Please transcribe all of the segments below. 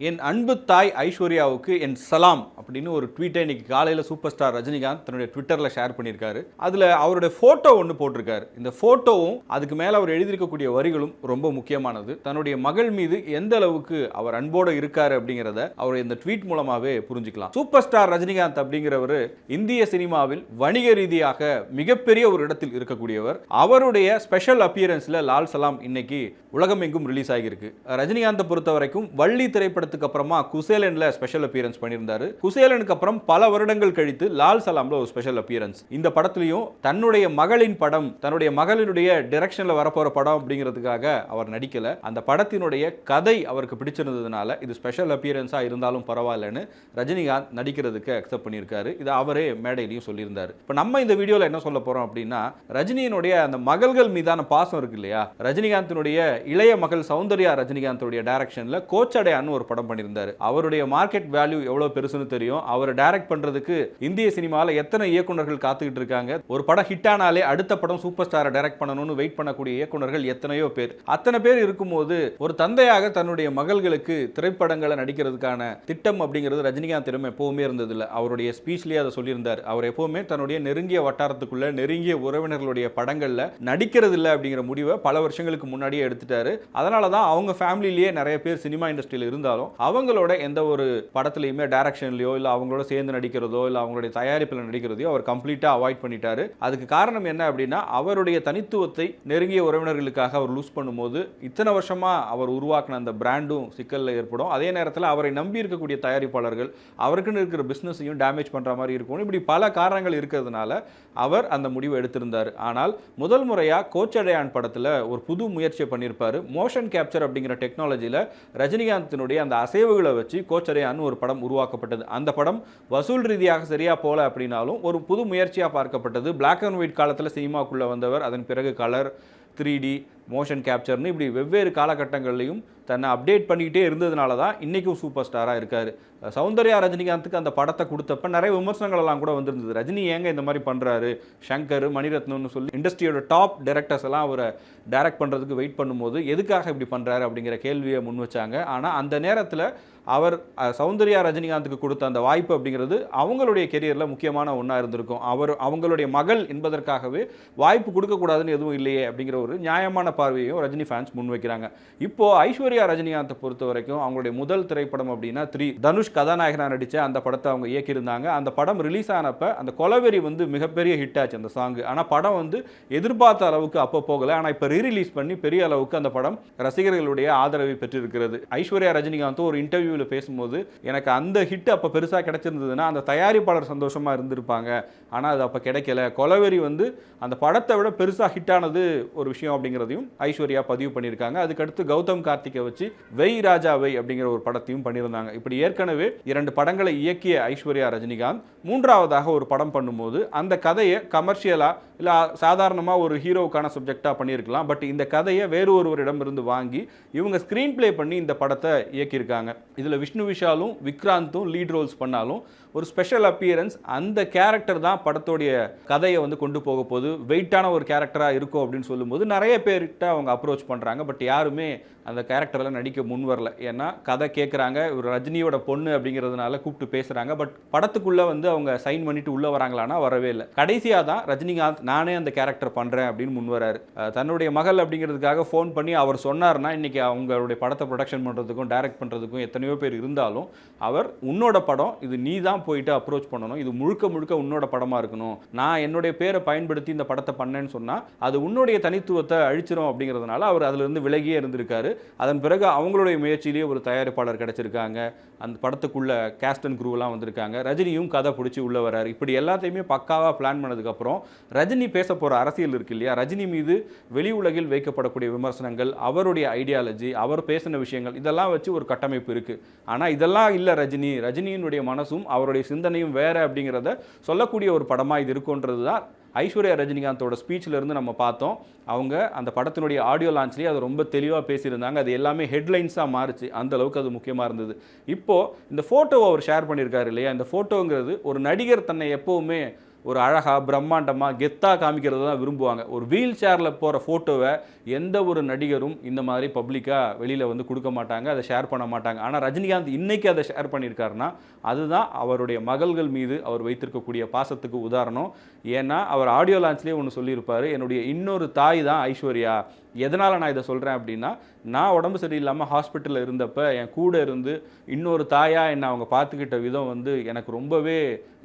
என் அன்பு தாய் ஐஸ்வர்யாவுக்கு என் சலாம் அப்படின்னு ஒரு ட்வீட்டை இன்னைக்கு காலையில் சூப்பர் ஸ்டார் ரஜினிகாந்த் தன்னுடைய ட்விட்டரில் ஷேர் பண்ணியிருக்காரு. அதில் அவருடைய ஃபோட்டோ ஒன்று போட்டிருக்காரு. இந்த ஃபோட்டோவும் அதுக்கு மேலே அவர் எழுதியிருக்கக்கூடிய வரிகளும் ரொம்ப முக்கியமானது. தன்னுடைய மகள் மீது எந்த அளவுக்கு அவர் அன்போடு இருக்கார் அப்படிங்கிறத அவர் இந்த ட்வீட் மூலமாகவே புரிஞ்சுக்கலாம். சூப்பர் ஸ்டார் ரஜினிகாந்த் அப்படிங்கிறவர் இந்திய சினிமாவில் வணிக ரீதியாக மிகப்பெரிய ஒரு இடத்தில் இருக்கக்கூடியவர். அவருடைய ஸ்பெஷல் அப்பியரன்ஸில் லால் சலாம் இன்னைக்கு உலகமெங்கும் ரிலீஸ் ஆகியிருக்கு. ரஜினிகாந்தை பொறுத்த வரைக்கும் வள்ளி திரைப்பட படத்துக்கு அப்புறமா குசேலன்ல ஸ்பெஷல் அப்பியரன்ஸ் பண்ணியிருந்தாரு. குசேலனுக்கு அப்புறம் பல வருடங்கள் கழித்து லால் சலாம்ல ஒரு ஸ்பெஷல் அப்பியரன்ஸ் இந்த படத்துலையும் தன்னுடைய மகளின் படம் தன்னுடைய மகளினுடைய டிரெக்ஷன்ல வரப்போற படம் அப்படிங்கிறதுக்காக அவர் நடிக்கல. அந்த படத்தினுடைய கதை அவருக்கு பிடிச்சிருந்ததுனால இது ஸ்பெஷல் அப்பியரன்ஸா இருந்தாலும் பரவாயில்லன்னு ரஜினிகாந்த் நடிக்கிறதுக்கு அக்செப்ட் பண்ணியிருக்காரு. இது அவரே மேடையிலையும் சொல்லியிருந்தாரு. இப்போ நம்ம இந்த வீடியோவில் என்ன சொல்ல போறோம் அப்படின்னா ரஜினியினுடைய அந்த மகள்கள் மீதான பாசம் இருக்கு இல்லையா? ரஜினிகாந்தினுடைய இளைய மகள் சௌந்தர்யா ரஜினிகாந்தோடைய டைரக்ஷன்ல கோச்சடையான்னு ஒரு படம் படம் பண்ணியிருந்தார். அவருடைய மார்க்கெட் வேல்யூ எவ்வளோ பெருசுன்னு தெரியும். அவர் டைரக்ட் பண்ணுறதுக்கு இந்திய சினிமாவில் எத்தனை இயக்குனர்கள் காத்துக்கிட்டு இருக்காங்க. ஒரு படம் ஹிட் ஆனாலே அடுத்த படம் சூப்பர் ஸ்டாரை டைரக்ட் பண்ணணும்னு வெயிட் பண்ணக்கூடிய இயக்குநர்கள் எத்தனையோ பேர். அத்தனை பேர் இருக்கும்போது ஒரு தந்தையாக தன்னுடைய மகள்களுக்கு திரைப்படங்களை நடிக்கிறதுக்கான திட்டம் அப்படிங்கிறது ரஜினிகாந்த் திறமை எப்பவுமே இருந்ததில்லை. அவருடைய ஸ்பீச்லேயே அதை சொல்லியிருந்தார். அவர் எப்பவுமே தன்னுடைய நெருங்கிய வட்டாரத்துக்குள்ள நெருங்கிய உறவினர்களுடைய படங்களில் நடிக்கிறது இல்லை அப்படிங்கிற முடிவை பல வருஷங்களுக்கு முன்னாடியே எடுத்துட்டாரு. அதனால தான் அவங்க ஃபேமிலியிலேயே நிறைய பேர் சினிமா இண்டஸ்ட்ரியில் இருந்தாலும் அவங்களோட எந்த ஒரு படத்துலையுமே டைரக்ஷன்லையோ இல்லை அவங்களோட சேர்ந்து நடிக்கிறதோ இல்லை அவங்களுடைய தயாரிப்பில் நடிக்கிறதையோ அவர் கம்ப்ளீட்டாக அவாய்ட் பண்ணிட்டாரு. அதுக்கு காரணம் என்ன அப்படின்னா அவருடைய தனித்துவத்தை நெருங்கிய உறவினர்களுக்காக அவர் லூஸ் பண்ணும்போது இத்தனை வருஷமா அவர் உருவாக்கின அந்த பிராண்டும் சிக்கலில் ஏற்படும். அதே நேரத்தில் அவரை நம்பி இருக்கக்கூடிய தயாரிப்பாளர்கள் அவருக்குன்னு இருக்கிற பிஸ்னஸையும் டேமேஜ் பண்ணுற மாதிரி இருக்கும் இப்படி பல காரணங்கள் இருக்கிறதுனால அவர் அந்த முடிவை எடுத்திருந்தார். ஆனால் முதல் முறையாக கோச்சடையான் படத்தில் ஒரு புது முயற்சியை பண்ணியிருப்பார் மோஷன் கேப்சர் அப்படிங்கிற டெக்னாலஜியில் ரஜினிகாந்தினுடைய அந்த அசைவுகளை வச்சு கோச்சரையான்னு ஒரு படம் உருவாக்கப்பட்டது. அந்த படம் வசூல் ரீதியாக சரியாக போல அப்படின்னாலும் ஒரு புது முயற்சியாக பார்க்கப்பட்டது. பிளாக் அண்ட் ஒயிட் காலத்தில் சினிமாக்குள்ளே வந்தவர் அதன் பிறகு கலர் த்ரீ டி மோஷன் கேப்சர்னு இப்படி வெவ்வேறு காலகட்டங்கள்லையும் தன்னை அப்டேட் பண்ணிக்கிட்டே இருந்ததுனால தான் இன்றைக்கும் சூப்பர் ஸ்டாராக இருக்கார் சௌந்தர்யா ரஜினிகாந்துக்கு அந்த படத்தை கொடுத்தப்ப நிறைய விமர்சனங்கள் எல்லாம் கூட வந்திருந்தது. ரஜினி ஏங்க இந்த மாதிரி பண்ணுறாரு ஷங்கர் மணிரத்னம்னு சொல்லி இண்டஸ்ட்ரியோட டாப் டேரக்டர்ஸ் எல்லாம் அவரை டைரக்ட் பண்ணுறதுக்கு வெயிட் பண்ணும்போது எதுக்காக இப்படி பண்ணுறாரு அப்படிங்கிற கேள்வியை முன் வச்சாங்க. ஆனால் அந்த நேரத்தில் அவர் சௌந்தர்யா ரஜினிகாந்துக்கு கொடுத்த அந்த வாய்ப்பு அப்படிங்கிறது அவங்களுடைய கெரியரில் முக்கியமான ஒன்றா இருந்திருக்கும். அவர் அவங்களுடைய மகள் என்பதற்காகவே வாய்ப்பு கொடுக்கக்கூடாதுன்னு எதுவும் இல்லையே அப்படிங்கிற ஒரு நியாயமான பார்வையையும் ரஜினி ஃபேன்ஸ் முன்வைக்கிறாங்க இப்போ ஐஸ்வர்யா ரஜினிகாந்தை பொறுத்த வரைக்கும் அவங்களுடைய முதல் திரைப்படம் அப்படின்னா த்ரீ தனுஷ் கதாநாயகனாக நடித்த அந்த படத்தை அவங்க இயக்கியிருந்தாங்க. அந்த படம் ரிலீஸ் ஆனப்ப அந்த கொலவெறி வந்து மிகப்பெரிய ஹிட் ஆச்சு அந்த சாங் ஆனால் படம் வந்து எதிர்பார்த்த அளவுக்கு அப்போ போகலை. ஆனால் இப்போ ரீரிலீஸ் பண்ணி பெரிய அளவுக்கு அந்த படம் ரசிகர்களுடைய ஆதரவை பெற்றிருக்கிறது. ஐஸ்வர்யா ரஜினிகாந்தும் ஒரு இன்டர்வியூவில் பேசும்போது எனக்கு அந்த ஹிட் அப்போ பெருசாக கிடைச்சிருந்ததுன்னா அந்த தயாரிப்பாளர் சந்தோஷமாக இருந்திருப்பாங்க. ஆனால் அது அப்போ கிடைக்கல. கொலவெறி வந்து அந்த படத்தை விட பெருசாக ஹிட்டானது ஒரு விஷயம் அப்படிங்கிறதையும் ஐஸ்வர்யா பதிவு பண்ணியிருக்காங்க. அதுக்கடுத்து கௌதம் கார்த்திகை வச்சு வெய் ராஜா வெய் அப்படிங்கிற ஒரு படத்தையும் பண்ணியிருந்தாங்க. இப்படி ஏற்கனவே இரண்டு படங்களை இயக்கிய ஐஸ்வர்யா ரஜினிகாந்த் மூன்றாவதாக ஒரு படம் பண்ணும்போது அந்த கதையை கமர்ஷியலாக இல்லை சாதாரணமாக ஒரு ஹீரோவுக்கான சப்ஜெக்டாக பண்ணியிருக்கலாம். பட் இந்த கதையை வேறு ஒருவரிடம் இருந்து வாங்கி இவங்க ஸ்க்ரீன் ப்ளே பண்ணி இந்த படத்தை இயக்கியிருக்காங்க. இதில் விஷ்ணு விஷாலும் விக்ராந்தும் லீட் ரோல்ஸ் பண்ணாலும் ஒரு ஸ்பெஷல் அப்பியரன்ஸ் அந்த கேரக்டர் தான் படத்தோடைய கதையை வந்து கொண்டு போக போகுது. வெயிட்டான ஒரு கேரக்டராக இருக்கும் அப்படின்னு சொல்லும்போது நிறைய பேர்கிட்ட அவங்க அப்ரோச் பண்ணுறாங்க பட் யாருமே அந்த கேரக்டரில் நடிக்க முன் வரல. ஏன்னா கதை கேட்குறாங்க ஒரு ரஜினியோட பொண்ணு அப்படிங்கிறதுனால கூப்பிட்டு பேசுகிறாங்க பட் படத்துக்குள்ளே வந்து அவங்க சைன் பண்ணிட்டு உள்ளே வராங்களான்னா வரவே இல்லை. கடைசியாக தான் ரஜினிகாந்த் நானே அந்த கேரக்டர் பண்ணுறேன் அப்படின்னு முன் வராரு. தன்னுடைய மகள் அப்படிங்கிறதுக்காக ஃபோன் பண்ணி அவர் சொன்னார்னா இன்றைக்கி அவங்களுடைய படத்தை ப்ரொடக்ஷன் பண்ணுறதுக்கும் டைரக்ட் பண்ணுறதுக்கும் எத்தனையோ பேர் இருந்தாலும் அவர் உன்னோட படம் இது நீ தான் போயிட்டு அப்ரோச் பண்ணணும். இது முழுக்க முழுக்க உன்னோட படமாக இருக்கணும். நான் என்னுடைய பேரை பயன்படுத்தி இந்த படத்தை பண்ணேன்னு சொன்னால் அது உன்னுடைய தனித்துவத்தை அழிச்சிரும் அப்படிங்கிறதுனால அவர் அதிலிருந்து விலகியே இருந்திருக்காரு. அதன் பிறகு அவங்களுடைய முயற்சியிலேயே ஒரு தயாரிப்பாளர் கிடச்சிருக்காங்க. அந்த படத்துக்குள்ள கேஸ்ட் அண்ட் வந்திருக்காங்க. ரஜினியும் கதை பிடிச்சி உள்ள வராரு இப்படி எல்லாத்தையுமே பக்காவாக பிளான் பண்ணதுக்கப்புறம் ரஜினி பேச போகிற அரசியல் இருக்கு இல்லையா? ரஜினி மீது வெளி உலகில் வைக்கப்படக்கூடிய விமர்சனங்கள் அவருடைய ஐடியாலஜி அவர் பேசின விஷயங்கள் இதெல்லாம் வச்சு ஒரு கட்டமைப்பு இருக்குது ஆனால் இதெல்லாம் இல்லை ரஜினி. ரஜினியினுடைய மனசும் அவருடைய சிந்தனையும் வேறு அப்படிங்கிறத சொல்லக்கூடிய ஒரு படமாக இது இருக்குன்றது தான் ஐஸ்வர்யா ரஜினிகாந்தோட ஸ்பீச்சில் இருந்து நம்ம பார்த்தோம். அவங்க அந்த படத்தினுடைய ஆடியோ லான்ச்லேயே அது ரொம்ப தெளிவாக பேசியிருந்தாங்க. அது எல்லாமே ஹெட்லைன்ஸாக மாறுச்சு. அந்த அளவுக்கு அது முக்கியமாக இருந்தது. இப்போது இந்த ஃபோட்டோவை அவர் ஷேர் பண்ணியிருக்காரு இல்லையா? இந்த ஃபோட்டோங்கிறது ஒரு நடிகர் தன்னை எப்போவுமே ஒரு அழகாக பிரம்மாண்டமாக கெத்தாக காமிக்கிறது தான் விரும்புவாங்க. ஒரு வீல் சேரில் போகிற ஃபோட்டோவை எந்த ஒரு நடிகரும் இந்த மாதிரி பப்ளிக்காக வெளியில் வந்து கொடுக்க மாட்டாங்க அதை ஷேர் பண்ண மாட்டாங்க. ஆனால் ரஜினிகாந்த் இன்றைக்கி அதை ஷேர் பண்ணியிருக்காருன்னா அதுதான் அவருடைய மகள்கள் மீது அவர் வைத்திருக்கக்கூடிய பாசத்துக்கு உதாரணம். ஏன்னா அவர் ஆடியோ லான்ச்லேயே ஒன்று சொல்லியிருப்பார் என்னுடைய இன்னொரு தாய் தான் ஐஸ்வர்யா. எதனால் நான் இதை சொல்கிறேன் அப்படின்னா நான் உடம்பு சரியில்லாமல் ஹாஸ்பிட்டலில் இருந்தப்ப என் கூட இருந்து இன்னொரு தாயாக என்னை அவங்க பார்த்துக்கிட்ட விதம் வந்து எனக்கு ரொம்பவே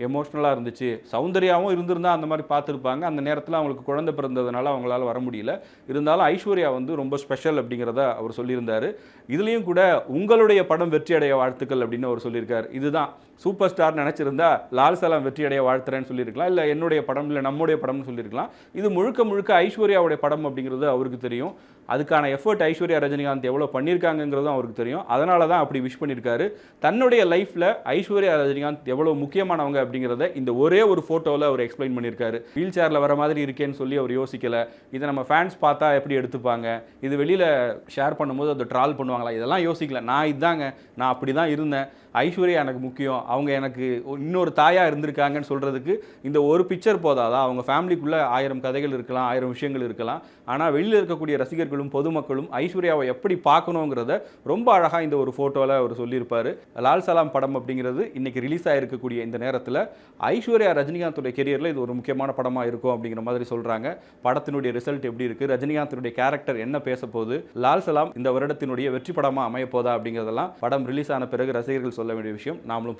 எமோஷ்னலாக இருந்துச்சு. சௌந்தர்யாவும் இருந்திருந்தா அந்த மாதிரி பார்த்துருப்பாங்க. அந்த நேரத்தில் அவங்களுக்கு குழந்தை பிறந்ததுனால அவங்களால வர முடியல. இருந்தாலும் ஐஸ்வர்யா வந்து ரொம்ப ஸ்பெஷல் அப்படிங்கிறத அவர் சொல்லியிருந்தார். இதுலேயும் கூட உங்களுடைய படம் வெற்றி அடைய வாழ்த்துக்கள் அப்படின்னு அவர் சொல்லியிருக்கார். இதுதான். சூப்பர் ஸ்டார் நினச்சிருந்தா லால் சலாம் வெற்றியடைய வாழ்த்துறேன்னு சொல்லியிருக்கலாம். இல்லை என்னுடைய படம் இல்லை நம்முடைய படம்னு சொல்லியிருக்கலாம். இது முழுக்க முழுக்க ஐஸ்வர்யாவுடைய படம் அப்படிங்கிறது அவருக்கு தெரியும். அதுக்கான எஃபர்ட் ஐஸ்வர்யா ரஜினிகாந்த் எவ்வளோ பண்ணியிருக்காங்கங்கிறதும் அவருக்கு தெரியும். அதனால தான் அப்படி விஷ் பண்ணியிருக்காரு. தன்னுடைய லைஃப்பில் ஐஸ்வர்யா ரஜினிகாந்த் எவ்வளோ முக்கியமானவங்க அப்படிங்கிறத இந்த ஒரே ஒரு ஃபோட்டோவில் அவர் எக்ஸ்பிளைன் பண்ணியிருக்காரு. வீல் சேரில் வர மாதிரி இருக்கேன்னு சொல்லி அவர் யோசிக்கல. இதை நம்ம ஃபேன்ஸ் பார்த்தா எப்படி எடுத்துப்பாங்க? இது வெளியில் ஷேர் பண்ணும்போது அதை ட்ரால் பண்ணுவாங்களா? இதெல்லாம் யோசிக்கல. நான் இதாங்க. நான் அப்படி தான் இருந்தேன். ஐஸ்வர்யா எனக்கு முக்கியம். அவங்க எனக்கு இன்னொரு தாயாக இருந்திருக்காங்கன்னு சொல்கிறதுக்கு இந்த ஒரு பிக்சர் போதாதா? அவங்க ஃபேமிலிக்குள்ளே ஆயிரம் கதைகள் இருக்கலாம் ஆயிரம் விஷயங்கள் இருக்கலாம். ஆனால் வெளியில் இருக்கக்கூடிய ரசிகர்களும் பொதுமக்களும் ஐஸ்வர்யாவை எப்படி பார்க்கணுங்கிறத ரொம்ப அழகாக இந்த ஒரு ஃபோட்டோவில் அவர் சொல்லியிருப்பார். லால் சலாம் படம் அப்படிங்கிறது இன்றைக்கி ரிலீஸ் ஆகிருக்கக்கூடிய இந்த நேரத்தில் ஐஸ்வர்யா ரஜினிகாந்தோடைய கெரியரில் இது ஒரு முக்கியமான படமாக இருக்கும் அப்படிங்கிற மாதிரி சொல்கிறாங்க படத்தினுடைய ரிசல்ட் எப்படி இருக்குது ரஜினிகாந்தினுடைய கேரக்டர் என்ன பேச போகுது லால் சலாம் இந்த வருடத்தினுடைய வெற்றி படமாக அமைய போதா அப்படிங்கிறதெல்லாம் படம் ரிலீஸ் ஆன பிறகு ரசிகர்கள் சொல்ல வேண்டிய விஷயம். நாமளும்